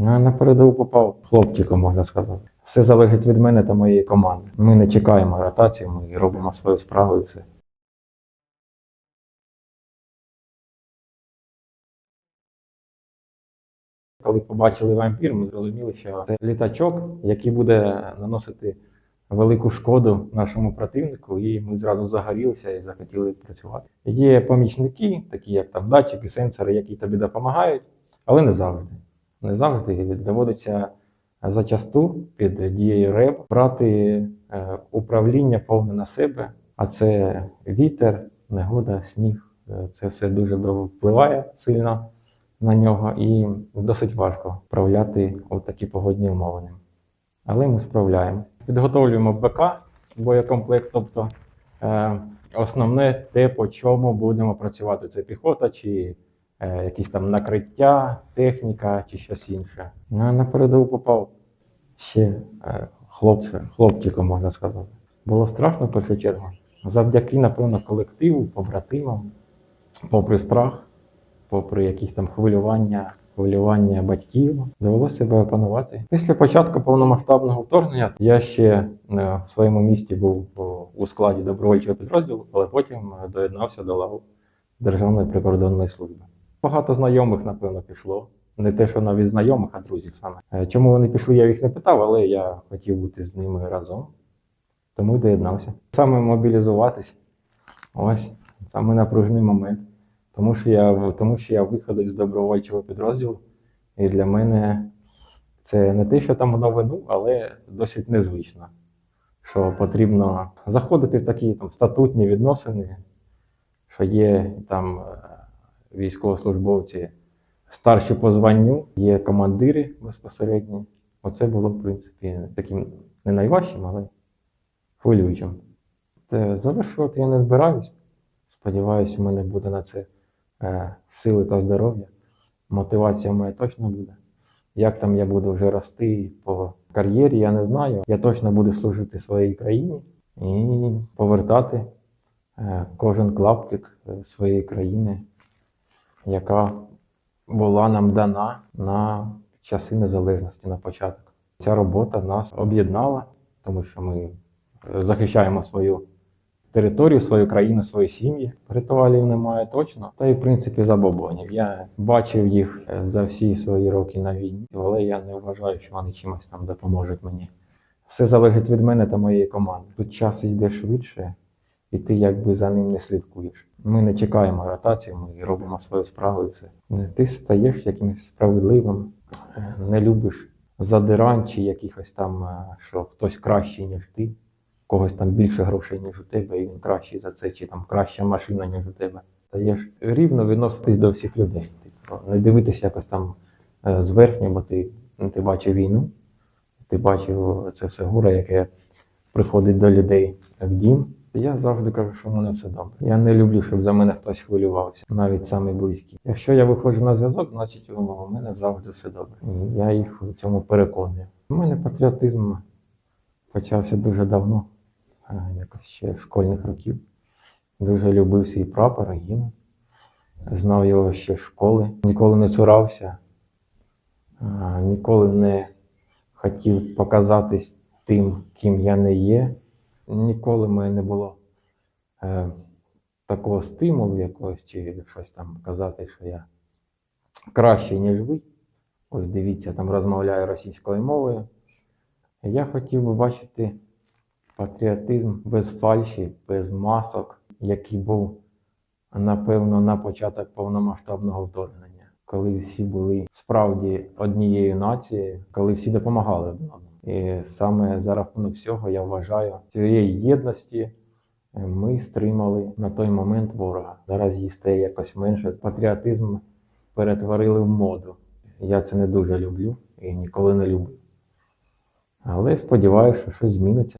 Ну, на передову попав хлопчиком, можна сказати. Все залежить від мене та моєї команди. Ми не чекаємо ротацію, ми робимо свою справу і все. Коли побачили вампір, ми зрозуміли, що це літачок, який буде наносити велику шкоду нашому противнику, і ми зразу загорілися і захотіли працювати. Є помічники, такі як там датчики, сенсори, які тобі допомагають, але не завжди. Не завжди доводиться зачасту під дією РЕБ брати е, управління повне на себе, а це вітер, негода, сніг. Е, Це все дуже впливає сильно на нього і досить важко вправляти у такі погодні умови. Але ми справляємо. Підготовлюємо БК, боєкомплект, тобто е, основне те, по чому будемо працювати. Це піхота чи якісь там накриття, техніка чи щось інше. Ну, на передову попав ще е, хлопцем, хлопчиком, можна сказати. Було страшно в першу чергу. Завдяки, напевно, колективу, побратимам, попри страх, попри якісь там хвилювання, хвилювання батьків, довелося себе опанувати. Після початку повномасштабного вторгнення я ще е, в своєму місті був у складі добровольчого підрозділу, але потім е, доєднався до лав Державної прикордонної служби. Багато знайомих, напевно, пішло. Не те, що навіть знайомих, а друзів саме. Е, Чому вони пішли, я їх не питав, але я хотів бути з ними разом. Тому й доєднався. Саме мобілізуватись. Ось саме напружний момент. Тому що я, тому що я виходить з добровольчого підрозділу, і для мене це не те, що там в новину, але досить незвично. Що потрібно заходити в такі там статутні відносини, що є там е, військовослужбовці старші по званню, є командири безпосередні. Оце було, в принципі, таким не найважчим, але хвилюючим. Те, Завершувати я не збираюсь. Сподіваюся, у мене буде на це е, сили та здоров'я. Мотивація моя точно буде. Як там я буду вже рости по кар'єрі, я не знаю. Я точно буду служити своїй країні і повертати е, кожен клаптик е, своєї країни, яка була нам дана на часи незалежності на початок. Ця робота нас об'єднала, тому що ми е, захищаємо свою територію, свою країну, свої сім'ї. Ритуалів немає точно, та й в принципі забобонів. Я бачив їх е, за всі свої роки на війні, але я не вважаю, що вони чимось там допоможуть мені. Все залежить від мене та моєї команди. Тут час йде швидше, і ти якби за ним не слідкуєш. Ми не чекаємо ротації, ми робимо свою справу і все. Ти стаєш якимось справедливим, е, не любиш задирань чи якихось там, е, що хтось кращий, ніж ти когось там більше грошей, ніж у тебе, і він кращий за це, чи там краща машина, ніж у тебе. Стаєш рівно відноситись до всіх людей. Типу, не дивитися якось там е, зверхньо, бо ти, ну, ти бачив війну, ти бачив це все горе, яке приходить до людей в дім. Я завжди кажу, що в мене все добре. Я не люблю, щоб за мене хтось хвилювався, навіть самий близький. Якщо я виходжу на зв'язок, значить у мене завжди все добре. І я їх у цьому переконую. У мене патріотизм почався дуже давно, е, якось ще школьних років. Дуже любив свій прапор, гімн. Знав його ще з школи. Ніколи не цурався, е, ніколи не хотів показатись тим, ким я не є. Ніколи в мене не було е, такого стимулу якогось, чи щось там казати, що я кращий, ніж ви. Ось дивіться, там розмовляю російською мовою. Я хотів би бачити патріотизм без фальші, без масок, який був, напевно, на початок повномасштабного вторгнення, коли всі були справді однією нацією, коли всі допомагали одному. І саме за рахунок всього я вважаю цієї єдності. е, Ми стримали на той момент ворога. Зараз її стає якось менше. Патріотизм перетворили в моду. Я це не дуже люблю і ніколи не люблю. Але сподіваюся, що щось зміниться.